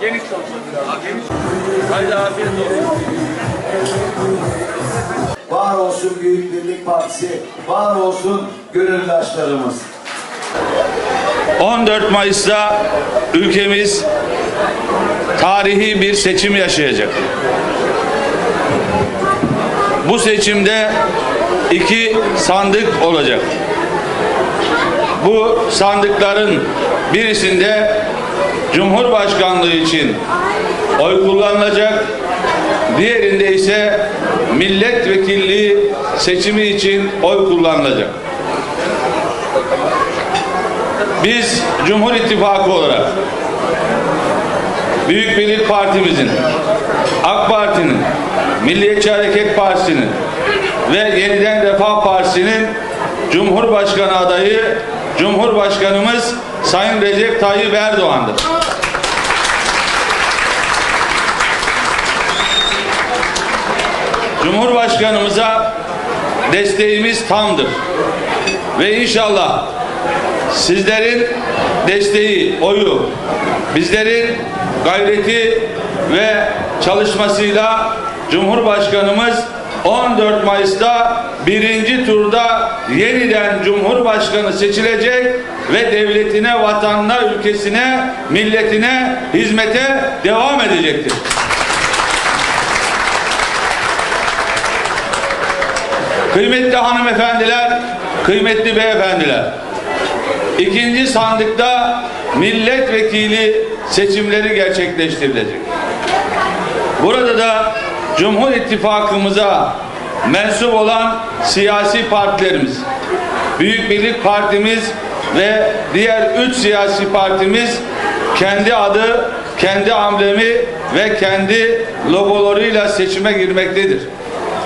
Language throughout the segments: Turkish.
Geniş. Geniş. Haydi afiyet olsun. Var olsun Büyük Birlik Partisi, var olsun gönüllülaşlarımız. 14 Mayıs'ta ülkemiz tarihi bir seçim yaşayacak. Bu seçimde iki sandık olacak. Bu sandıkların birisinde Cumhurbaşkanlığı için oy kullanılacak, diğerinde ise milletvekilliği seçimi için oy kullanılacak. Biz Cumhur İttifakı olarak Büyük Birlik Partimizin, AK Parti'nin, Milliyetçi Hareket Partisi'nin ve Yeniden Refah Partisi'nin Cumhurbaşkanı adayı Cumhurbaşkanımız Sayın Recep Tayyip Erdoğan'dır. Cumhurbaşkanımıza desteğimiz tamdır. Ve inşallah sizlerin desteği, oyu, bizlerin gayreti ve çalışmasıyla Cumhurbaşkanımız 14 Mayıs'ta birinci turda yeniden Cumhurbaşkanı seçilecek ve devletine, vatanına, ülkesine, milletine hizmete devam edecektir. Kıymetli hanımefendiler, kıymetli beyefendiler. İkinci sandıkta milletvekili seçimleri gerçekleştirilecek. Burada da Cumhur İttifakımıza mensup olan siyasi partilerimiz, Büyük Birlik Partimiz ve diğer üç siyasi partimiz kendi adı, kendi amblemi ve kendi logolarıyla seçime girmektedir.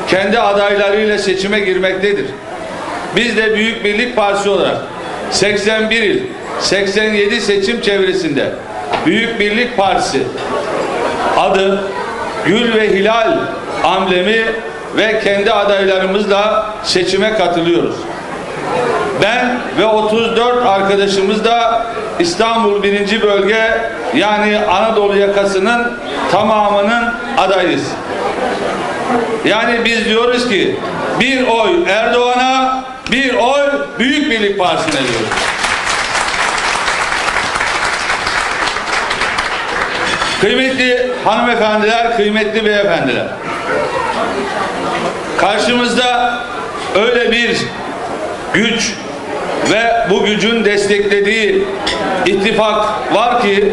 Kendi adaylarıyla seçime girmektedir. Biz de Büyük Birlik Partisi olarak 81 il, 87 seçim çevresinde Büyük Birlik Partisi adı, gül ve hilal amblemi ve kendi adaylarımızla seçime katılıyoruz. Ben ve 34 arkadaşımız da İstanbul 1. Bölge yani Anadolu yakasının tamamının adayız. Yani biz diyoruz ki bir oy Erdoğan'a, bir oy Büyük Birlik Partisi'ne diyoruz. Kıymetli hanımefendiler, kıymetli beyefendiler. Karşımızda öyle bir güç ve bu gücün desteklediği ittifak var ki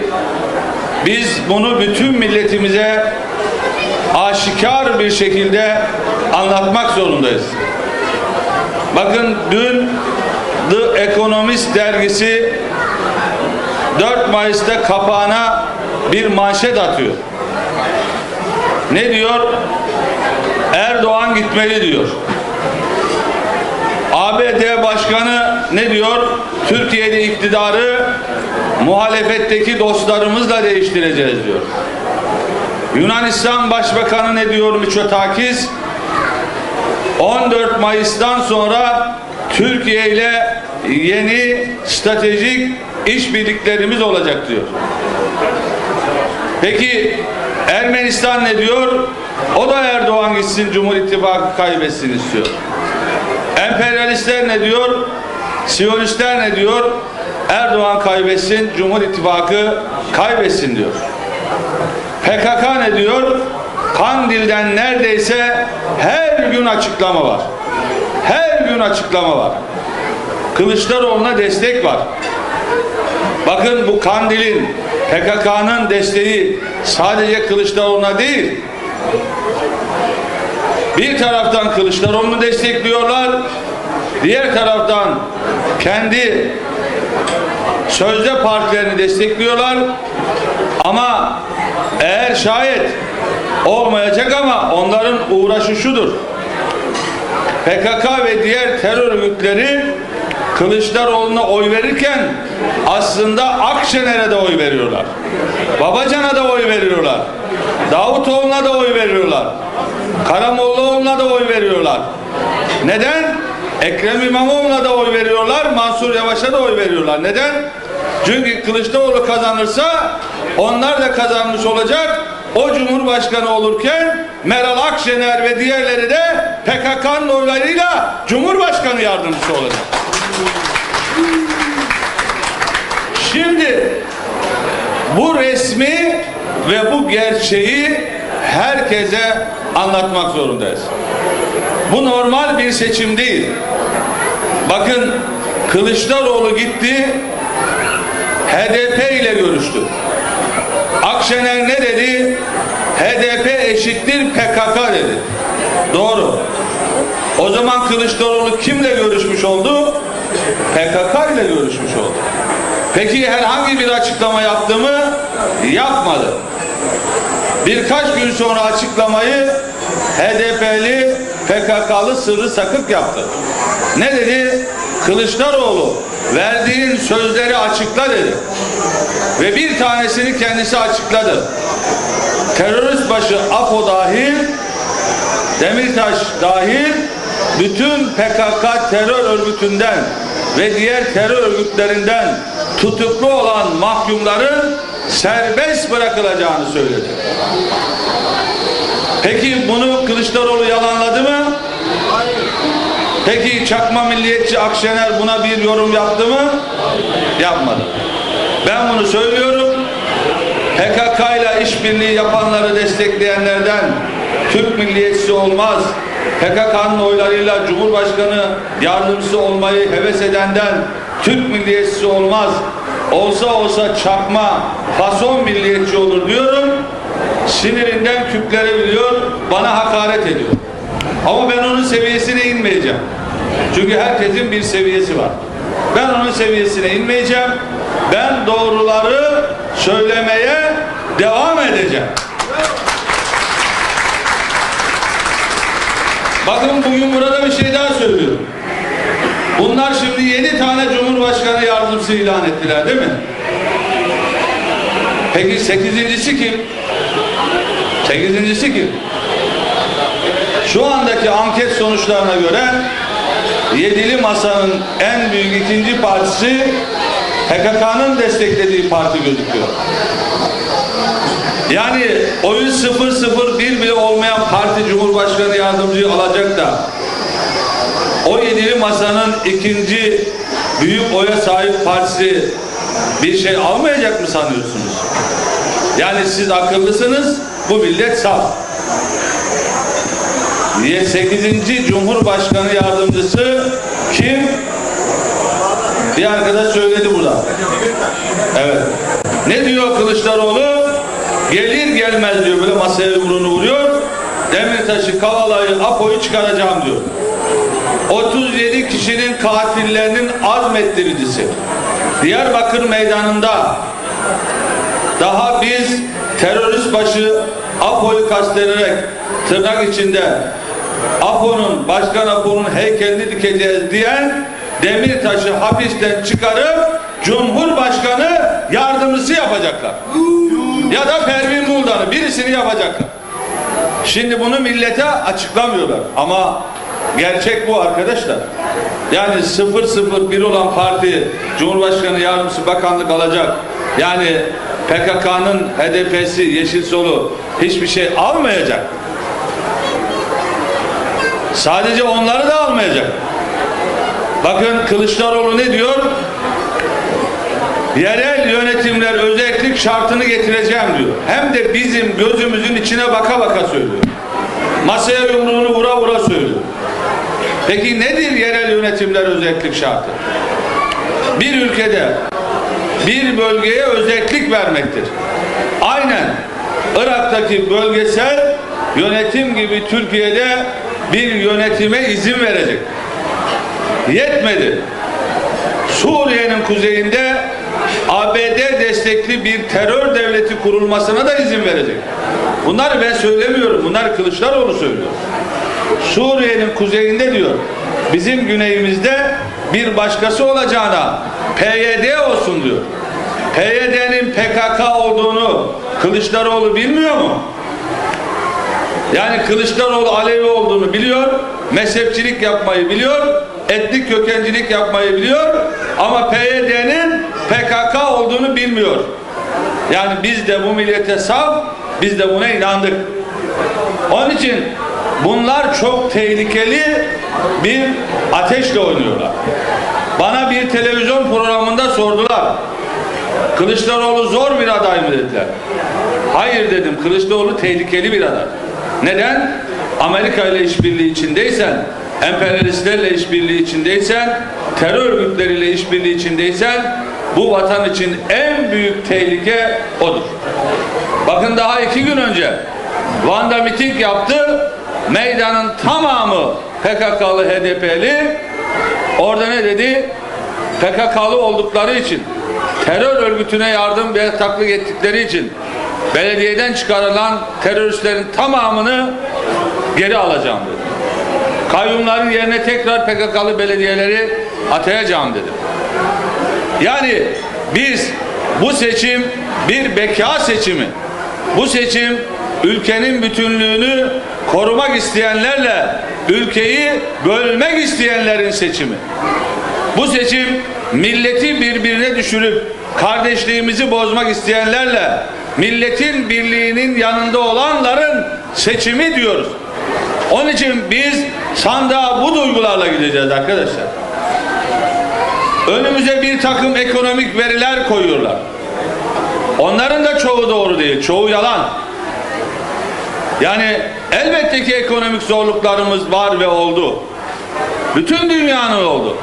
biz bunu bütün milletimize aşikar bir şekilde anlatmak zorundayız. Bakın dün The Economist dergisi 4 Mayıs'ta kapağına bir manşet atıyor. Ne diyor? Erdoğan gitmeli diyor. ABD Başkanı ne diyor? Türkiye'de iktidarı muhalefetteki dostlarımızla değiştireceğiz diyor. Yunanistan Başbakanı ne diyor Miçotakis? 14 Mayıs'tan sonra Türkiye ile yeni stratejik işbirliklerimiz olacak diyor. Peki Ermenistan ne diyor? O da Erdoğan gitsin Cumhur İttifakı kaybetsin istiyor. Emperyalistler ne diyor? Siyonistler ne diyor? Erdoğan kaybetsin, Cumhur İttifakı kaybetsin diyor. PKK ne diyor? Kandil'den neredeyse her gün açıklama var. Her gün açıklama var. Kılıçdaroğlu'na destek var. Bakın bu Kandil'in PKK'nın desteği sadece Kılıçdaroğlu'na değil. Bir taraftan Kılıçdaroğlu'nu destekliyorlar. Diğer taraftan kendi sözde partilerini destekliyorlar. Ama eğer şayet olmayacak ama onların uğraşı şudur. PKK ve diğer terör örgütleri Kılıçdaroğlu'na oy verirken aslında Akşener'e de oy veriyorlar. Babacan'a da oy veriyorlar. Davutoğlu'na da oy veriyorlar. Karamollaoğlu'na da oy veriyorlar. Neden? Ekrem İmamoğlu'na da oy veriyorlar. Mansur Yavaş'a da oy veriyorlar. Neden? Çünkü Kılıçdaroğlu kazanırsa onlar da kazanmış olacak. O Cumhurbaşkanı olurken Meral Akşener ve diğerleri de PKK'nın oylarıyla Cumhurbaşkanı yardımcısı olacak. Şimdi bu resmi ve bu gerçeği herkese anlatmak zorundayız. Bu normal bir seçim değil. Bakın Kılıçdaroğlu gitti HDP ile görüştü. Akşener ne dedi? HDP eşittir PKK dedi. Doğru. O zaman Kılıçdaroğlu kimle görüşmüş oldu? PKK ile görüşmüş oldu. Peki herhangi bir açıklama yaptı mı? Yapmadı. Birkaç gün sonra açıklamayı HDP'li PKK'lı Sırrı Sakık yaptı. Ne dedi? Kılıçdaroğlu verdiğin sözleri açıkla dedi. Ve bir tanesini kendisi açıkladı. Terörist başı APO dahil, Demirtaş dahil bütün PKK terör örgütünden ve diğer terör örgütlerinden tutuklu olan mahkumların serbest bırakılacağını söyledi. Peki bunu Kılıçdaroğlu yalanladı mı? Peki çakma milliyetçi Akşener buna bir yorum yaptı mı? Yapmadı. Ben bunu söylüyorum. PKK ile işbirliği yapanları destekleyenlerden Türk milliyetçisi olmaz. PKK'nın oylarıyla Cumhurbaşkanı yardımcısı olmayı heves edenden Türk milliyetçisi olmaz. Olsa olsa çakma, fason milliyetçi olur diyorum. Sinirinden küplerebiliyor, bana hakaret ediyor. Ama ben onun seviyesine inmeyeceğim. Çünkü herkesin bir seviyesi var. Ben onun seviyesine inmeyeceğim. Ben doğruları söylemeye devam edeceğim. Bakın bugün burada bir şey daha söylüyorum. Bunlar şimdi yedi tane Cumhurbaşkanı yardımcısı ilan ettiler değil mi? Peki sekizincisi kim? Sekizincisi kim? Şu andaki anket sonuçlarına göre Yedili Masa'nın en büyük ikinci partisi PKK'nın desteklediği parti gözüküyor. Yani oyu 001 bile olmayan parti Cumhurbaşkanı yardımcıyı alacak da o Yedili Masa'nın ikinci büyük oya sahip partisi bir şey almayacak mı sanıyorsunuz? Yani siz akıllısınız, bu millet saf. 8. Cumhurbaşkanı yardımcısı kim? Bir arkadaş söyledi burada. Evet. Ne diyor Kılıçdaroğlu? Gelir gelmez diyor böyle masaya yumruğunu vuruyor. Demirtaş'ı, Kavala'yı, Apo'yu çıkaracağım diyor. 37 kişinin katillerinin azmettiricisi. Diyarbakır meydanında daha biz terörist başı Apo'yu kastederek tırnak içinde Apo'nun, Başkan Apo'nun heykelini dikeceğiz diyen Demirtaş'ı hapisten çıkarıp Cumhurbaşkanı yardımcısı yapacaklar. Ya da Pervin Buldan'ı birisini yapacaklar. Şimdi bunu millete açıklamıyorlar ama gerçek bu arkadaşlar. Yani 001 olan parti Cumhurbaşkanı yardımcısı bakanlık alacak. Yani PKK'nın HDP'si, Yeşil Solu hiçbir şey almayacak. Sadece onları da almayacak. Bakın Kılıçdaroğlu ne diyor? Yerel yönetimler özellik şartını getireceğim diyor. Hem de bizim gözümüzün içine baka baka söylüyor. Masaya yumruğunu vura vura söylüyor. Peki nedir yerel yönetimler özellik şartı? Bir ülkede bir bölgeye özellik vermektir. Aynen Irak'taki bölgesel yönetim gibi Türkiye'de bir yönetime izin verecek. Yetmedi. Suriye'nin kuzeyinde ABD destekli bir terör devleti kurulmasına da izin verecek. Bunları ben söylemiyorum. Bunları Kılıçdaroğlu söylüyor. Suriye'nin kuzeyinde diyor. Bizim güneyimizde bir başkası olacağına PYD olsun diyor. PYD'nin PKK olduğunu Kılıçdaroğlu bilmiyor mu? Yani Kılıçdaroğlu Alevi olduğunu biliyor, mezhepçilik yapmayı biliyor, etnik kökencilik yapmayı biliyor ama PYD'nin PKK bilmiyor. Yani biz de bu millete saf, biz de buna inandık. Onun için bunlar çok tehlikeli bir ateşle oynuyorlar. Bana bir televizyon programında sordular. Kılıçdaroğlu zor bir aday mı dediler. Hayır dedim Kılıçdaroğlu tehlikeli bir aday. Neden? Amerika ile işbirliği içindeysen, emperyalistlerle işbirliği içindeysen, terör örgütleriyle işbirliği içindeysen bu vatan için en büyük tehlike odur. Bakın daha iki gün önce Van'da miting yaptı. Meydanın tamamı PKK'lı HDP'li. Orada ne dedi? PKK'lı oldukları için terör örgütüne yardım ve taklit ettikleri için belediyeden çıkarılan teröristlerin tamamını geri alacağım dedi. Kayyumların yerine tekrar PKK'lı belediyeleri atayacağım dedi. Yani biz bu seçim bir beka seçimi. Bu seçim ülkenin bütünlüğünü korumak isteyenlerle ülkeyi bölmek isteyenlerin seçimi. Bu seçim milleti birbirine düşürüp kardeşliğimizi bozmak isteyenlerle milletin birliğinin yanında olanların seçimi diyoruz. Onun için biz sandığa bu duygularla gideceğiz arkadaşlar. Önümüze bir takım ekonomik veriler koyuyorlar. Onların da çoğu doğru değil, çoğu yalan. Yani elbette ki ekonomik zorluklarımız var ve oldu. Bütün dünyanın oldu.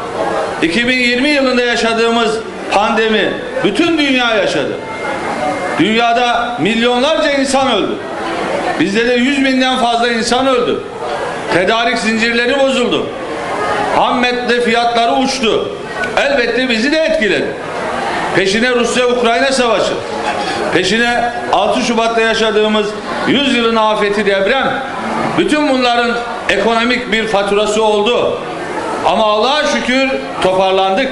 2020 yılında yaşadığımız pandemi bütün dünya yaşadı. Dünyada milyonlarca insan öldü. Bizde de 100 binden fazla insan öldü. Tedarik zincirleri bozuldu. Ham fiyatları uçtu. Elbette bizi de etkiledi. Peşine Rusya-Ukrayna savaşı. Peşine 6 Şubat'ta yaşadığımız 100 yılın afeti deprem. Bütün bunların ekonomik bir faturası oldu. Ama Allah'a şükür toparlandık.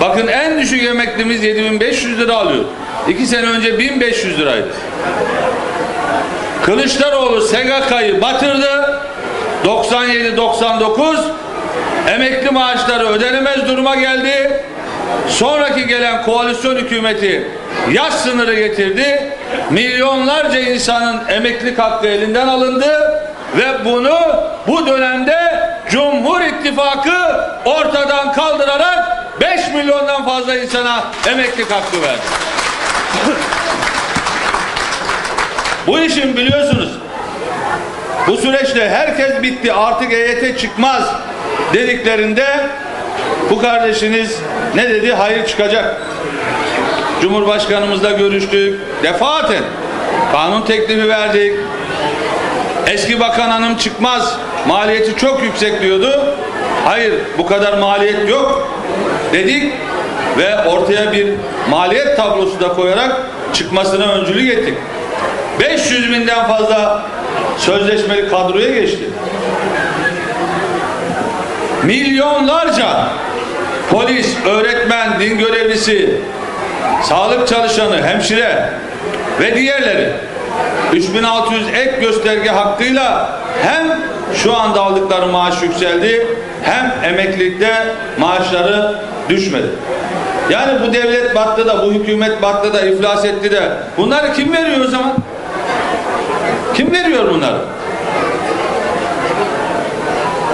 Bakın en düşük emeklimiz 7500 lira alıyor. 2 sene önce 1500 liraydı. Kılıçdaroğlu SGK'yı batırdı. 97-99 emekli maaşları ödenemez duruma geldi. Sonraki gelen koalisyon hükümeti yaş sınırı getirdi. Milyonlarca insanın emeklilik hakkı elinden alındı ve bunu bu dönemde Cumhur İttifakı ortadan kaldırarak 5 milyondan fazla insana emeklilik hakkı verdi. Bu işin biliyorsunuz bu süreçte herkes bitti artık EYT çıkmaz dediklerinde bu kardeşiniz ne dedi? Hayır çıkacak. Cumhurbaşkanımızla görüştük. Defaten kanun teklifi verdik. Eski bakan hanım çıkmaz. Maliyeti çok yüksek diyordu. Hayır bu kadar maliyet yok dedik ve ortaya bir maliyet tablosu da koyarak çıkmasına öncülük ettik. 500 binden fazla sözleşmeli kadroya geçti. Milyonlarca polis, öğretmen, din görevlisi, sağlık çalışanı, hemşire ve diğerleri 3600 ek gösterge hakkıyla hem şu anda aldıkları maaş yükseldi hem emeklilikte maaşları düşmedi. Yani bu devlet battı da bu hükümet battı da iflas etti de bunları kim veriyor o zaman? Kim veriyor bunları?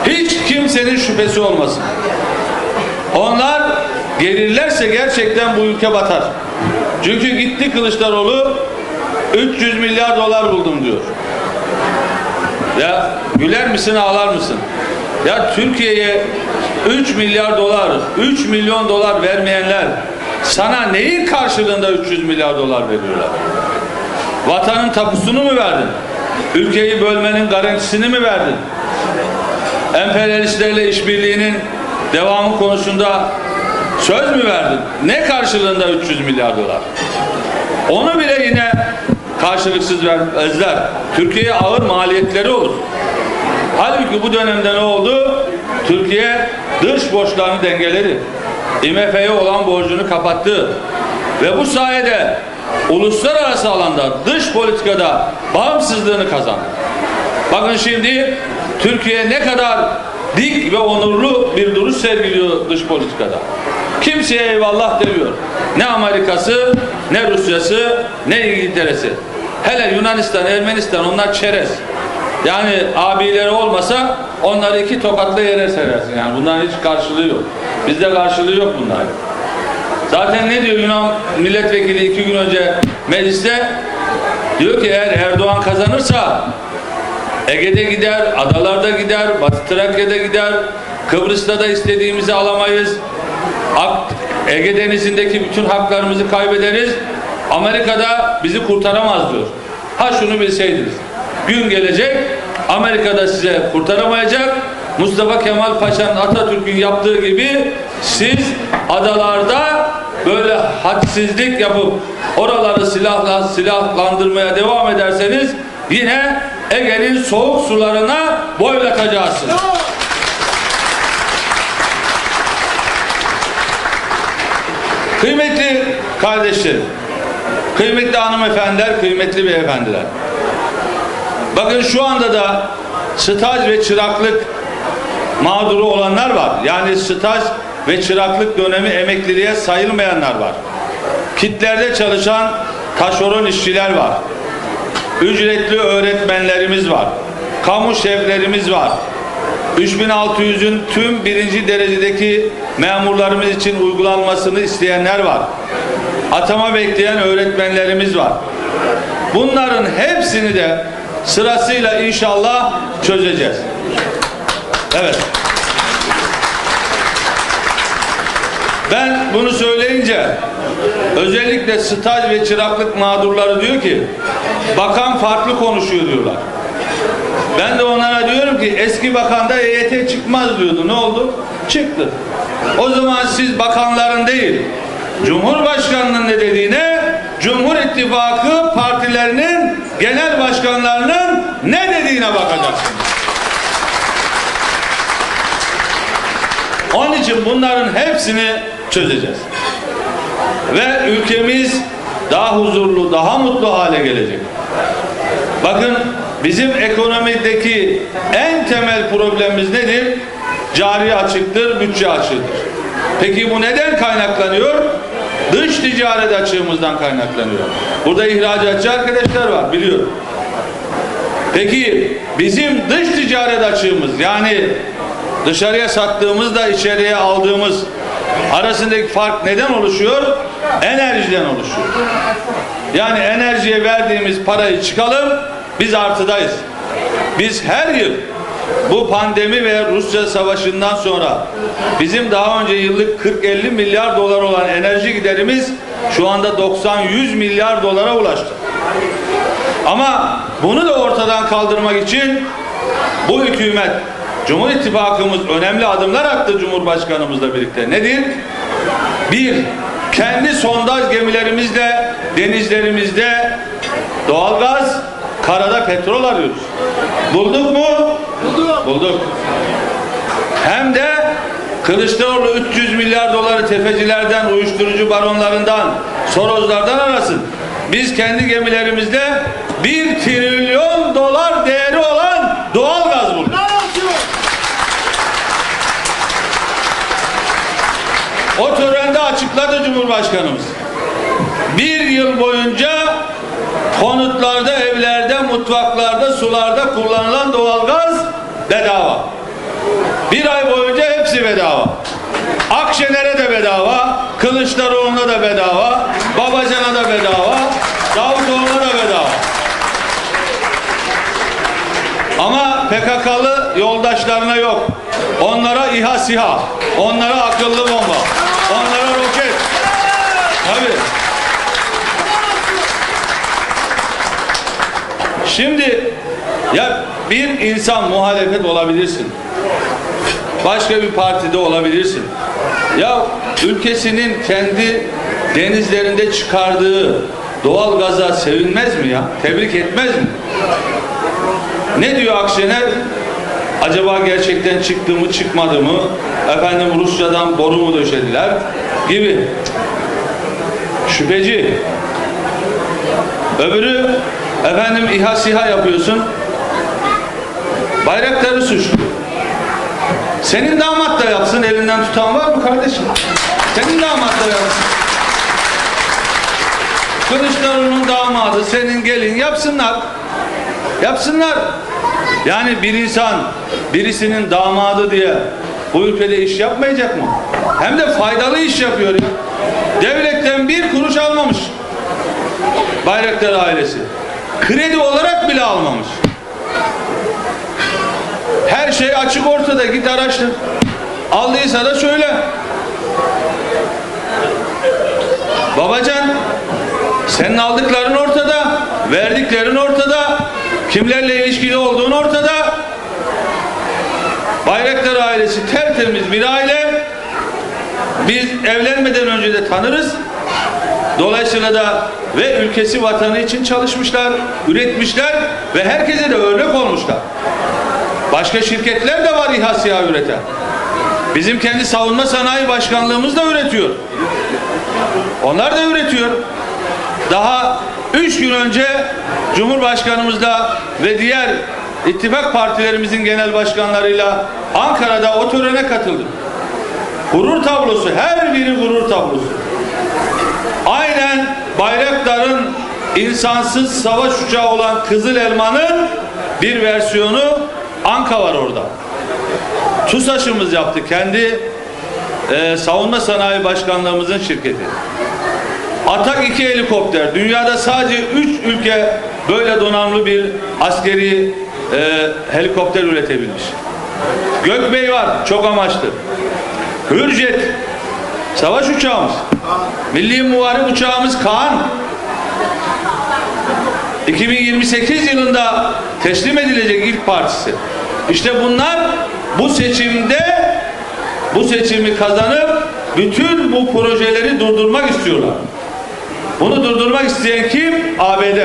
Hiç kimsenin şüphesi olmasın. Onlar gelirlerse gerçekten bu ülke batar. Çünkü gitti Kılıçdaroğlu 300 milyar dolar buldum diyor. Ya güler misin ağlar mısın? Ya Türkiye'ye 3 milyar dolar, 3 milyon dolar vermeyenler sana neyin karşılığında 300 milyar dolar veriyorlar? Vatanın tapusunu mu verdin? Ülkeyi bölmenin garantisini mi verdin? Emperyalistlerle işbirliğinin devamı konusunda söz mü verdin? Ne karşılığında 300 milyar dolar? Onu bile yine karşılıksız vermezler. Türkiye'ye ağır maliyetleri olur. Halbuki bu dönemde ne oldu? Türkiye dış borçlarını dengeledi. IMF'ye olan borcunu kapattı. Ve bu sayede uluslararası alanda dış politikada bağımsızlığını kazandı. Bakın şimdi Türkiye ne kadar dik ve onurlu bir duruş sergiliyor dış politikada. Kimseye eyvallah demiyor. Ne Amerika'sı, ne Rusya'sı, ne İngiltere'si. Hele Yunanistan, Ermenistan onlar çerez. Yani abileri olmasa onları iki tokatla yere serersin. Yani bunların hiç karşılığı yok. Bizde karşılığı yok bunlar. Zaten ne diyor Yunan milletvekili iki gün önce mecliste? Diyor ki eğer Erdoğan kazanırsa Ege'de gider, adalarda gider, Batı Trakya'da gider, Kıbrıs'ta da istediğimizi alamayız. Ege Denizi'ndeki bütün haklarımızı kaybederiz. Amerika'da bizi kurtaramaz diyor. Ha şunu bilseydiniz. Gün gelecek, Amerika'da size kurtaramayacak. Mustafa Kemal Paşa'nın Atatürk'ün yaptığı gibi siz adalarda böyle hadsizlik yapıp oraları silahla silahlandırmaya devam ederseniz yine Ege'nin soğuk sularına boylatacaksınız. Kıymetli kardeşlerim, kıymetli hanımefendiler, kıymetli beyefendiler. Bakın şu anda da staj ve çıraklık mağduru olanlar var. Yani staj ve çıraklık dönemi emekliliğe sayılmayanlar var. Kitlerde çalışan taşeron işçiler var. Ücretli öğretmenlerimiz var. Kamu şeflerimiz var. 3600'ün tüm birinci derecedeki memurlarımız için uygulanmasını isteyenler var. Atama bekleyen öğretmenlerimiz var. Bunların hepsini de sırasıyla inşallah çözeceğiz. Evet. Ben bunu söyleyince özellikle staj ve çıraklık mağdurları diyor ki bakan farklı konuşuyor diyorlar. Ben de onlara diyorum ki eski bakan da EYT çıkmaz diyordu. Ne oldu? Çıktı. O zaman siz bakanların değil, Cumhurbaşkanının ne dediğine, Cumhur İttifakı partilerinin genel başkanlarının ne dediğine bakacaksınız. Onun için bunların hepsini çözeceğiz. Ve ülkemiz daha huzurlu, daha mutlu hale gelecek. Bakın bizim ekonomideki en temel problemimiz nedir? Cari açıktır, bütçe açığıdır. Peki bu neden kaynaklanıyor? Dış ticaret açığımızdan kaynaklanıyor. Burada ihracatçı arkadaşlar var biliyorum. Peki bizim dış ticaret açığımız yani dışarıya sattığımızla içeriye aldığımız arasındaki fark neden oluşuyor? Enerjiden oluşuyor. Yani enerjiye verdiğimiz parayı çıkalım biz artıdayız. Biz her yıl bu pandemi ve Rusya savaşından sonra bizim daha önce yıllık 40-50 milyar dolar olan enerji giderimiz şu anda 90-100 milyar dolara ulaştı. Ama bunu da ortadan kaldırmak için bu hükümet, Cumhur İttifakımız önemli adımlar attı Cumhurbaşkanımızla birlikte. Nedir? Bir, kendi sondaj gemilerimizle denizlerimizde doğalgaz, karada petrol arıyoruz. Bulduk mu? Bulduk. Bulduk. Hem de Kılıçdaroğlu 300 milyar doları tefecilerden, uyuşturucu baronlarından, Sorozlardan arasın. Biz kendi gemilerimizde 1 trilyon dolar değeri olan doğal gaz bulduk. O törende açıkladı Cumhurbaşkanımız. Bir yıl boyunca konutlarda, evlerde, mutfaklarda, sularda kullanılan doğalgaz bedava. Bir ay boyunca hepsi bedava. Akşener'e de bedava, Kılıçdaroğlu'na da bedava, Babacan'a da bedava, Davutoğlu'na da bedava. Ama PKK'lı yoldaşlarına yok. Onlara İHA SİHA, onlara akıllı bomba, onlara roket. Tabii. Şimdi ya bir insan muhalefet olabilirsin. Başka bir partide olabilirsin. Ya ülkesinin kendi denizlerinde çıkardığı doğal gaza sevinmez mi ya? Tebrik etmez mi? Ne diyor Akşener? Acaba gerçekten çıktı mı çıkmadı mı? Efendim Rusya'dan boru mu döşediler? Gibi. Şüpheci. Öbürü efendim İHA SİHA yapıyorsun. Bayrakları suçlu. Senin damat da yapsın elinden tutan var mı kardeşim? Senin damatları yapsın. Kılıçdaroğlu'nun damadı senin gelin yapsınlar. Yapsınlar. Yani bir insan birisinin damadı diye bu ülkede iş yapmayacak mı? Hem de faydalı iş yapıyor ya. Devletten bir kuruş almamış. Bayraktar ailesi. Kredi olarak bile almamış. Her şey açık ortada git araştır. Aldıysa da söyle. Babacan senin aldıkların ortada, verdiklerin ortada, kimlerle ilişkili olduğun ortada. Bayraktar ailesi tertemiz bir aile. Biz evlenmeden önce de tanırız. Dolayısıyla da ve ülkesi vatanı için çalışmışlar, üretmişler ve herkese de örnek olmuşlar. Başka şirketler de var İHA SİHA üreten. Bizim kendi savunma sanayi başkanlığımız da üretiyor. Onlar da üretiyor. Daha üç gün önce Cumhurbaşkanımızla ve diğer ittifak partilerimizin genel başkanlarıyla Ankara'da o törene katıldım. Gurur tablosu, her biri gurur tablosu. Bayraktar'ın insansız savaş uçağı olan Kızıl Elma'nın bir versiyonu Anka var orada. TUSAŞ'ımız yaptı. Kendi e, savunma sanayi başkanlığımızın şirketi. Atak 2 helikopter. Dünyada sadece 3 ülke böyle donanımlı bir askeri e, helikopter üretebilmiş. Gökbey var. Çok amaçlı. Hürjet. Savaş uçağımız. Milli Muharip uçağımız Kaan. 2028 yılında teslim edilecek ilk partisi. İşte bunlar bu seçimde bu seçimi kazanıp bütün bu projeleri durdurmak istiyorlar. Bunu durdurmak isteyen kim? ABD.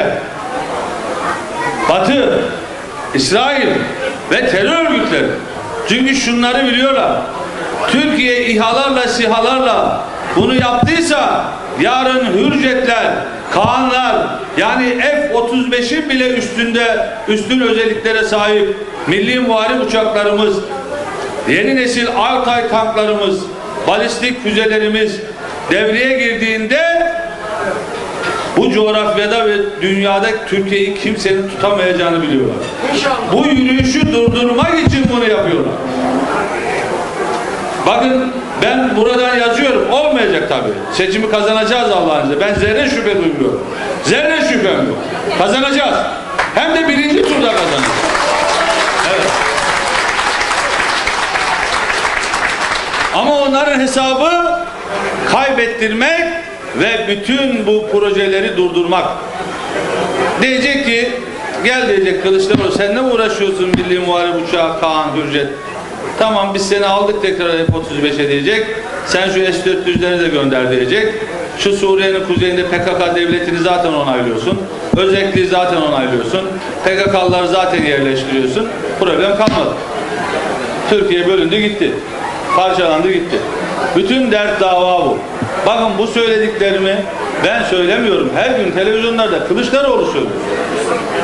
Batı, İsrail ve terör örgütleri. Çünkü şunları biliyorlar. Türkiye İHA'larla SİHA'larla bunu yaptıysa yarın Hürjetler, Kaanlar yani F-35'in bile üstünde üstün özelliklere sahip milli muharip uçaklarımız, yeni nesil Altay tanklarımız, balistik füzelerimiz devreye girdiğinde bu coğrafyada ve dünyada Türkiye'yi kimsenin tutamayacağını biliyorlar. Bu yürüyüşü durdurmak için bunu yapıyorlar. Bakın ben buradan yazıyorum. Olmayacak tabii. Seçimi kazanacağız Allah'ın izniyle. Ben zerre şüphe duymuyorum. Zerre şüphem yok. Kazanacağız. Hem de birinci turda kazanacağız. Ama onların hesabı kaybettirmek ve bütün bu projeleri durdurmak. Diyecek ki gel diyecek Kılıçdaroğlu sen ne uğraşıyorsun Milli Muharip Uçağı Kaan Hürjet. Tamam biz seni aldık tekrar F-35'e diyecek. Sen şu S-400'leri de gönder diyecek. Şu Suriye'nin kuzeyinde PKK devletini zaten onaylıyorsun. Özelliği zaten onaylıyorsun. PKK'ları zaten yerleştiriyorsun. Problem kalmadı. Türkiye bölündü gitti. Parçalandı gitti. Bütün dert dava bu. Bakın bu söylediklerimi ben söylemiyorum. Her gün televizyonlarda Kılıçdaroğlu söylüyor.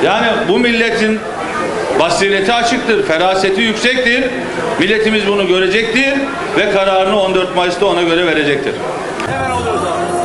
Yani bu milletin basireti açıktır, feraseti yüksektir. Milletimiz bunu görecektir ve kararını 14 Mayıs'ta ona göre verecektir. Hemen alıyoruz abi.